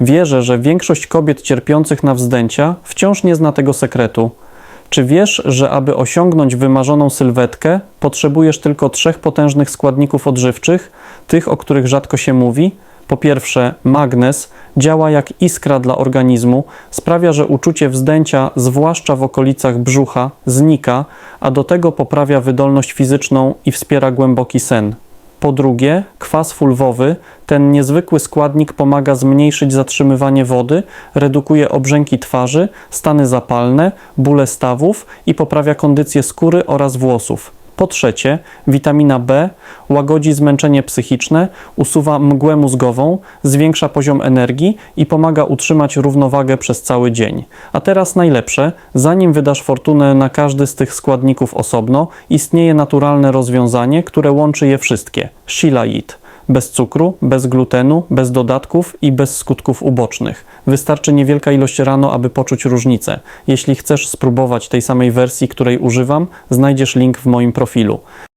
Wierzę, że większość kobiet cierpiących na wzdęcia wciąż nie zna tego sekretu. Czy wiesz, że aby osiągnąć wymarzoną sylwetkę, potrzebujesz tylko trzech potężnych składników odżywczych, tych, o których rzadko się mówi? Po pierwsze, magnez działa jak iskra dla organizmu, sprawia, że uczucie wzdęcia, zwłaszcza w okolicach brzucha, znika, a do tego poprawia wydolność fizyczną i wspiera głęboki sen. Po drugie, kwas fulwowy, ten niezwykły składnik pomaga zmniejszyć zatrzymywanie wody, redukuje obrzęki twarzy, stany zapalne, bóle stawów i poprawia kondycję skóry oraz włosów. Po trzecie, witamina B łagodzi zmęczenie psychiczne, usuwa mgłę mózgową, zwiększa poziom energii i pomaga utrzymać równowagę przez cały dzień. A teraz najlepsze, zanim wydasz fortunę na każdy z tych składników osobno, istnieje naturalne rozwiązanie, które łączy je wszystkie. Shila Eat. Bez cukru, bez glutenu, bez dodatków i bez skutków ubocznych. Wystarczy niewielka ilość rano, aby poczuć różnicę. Jeśli chcesz spróbować tej samej wersji, której używam, znajdziesz link w moim profilu.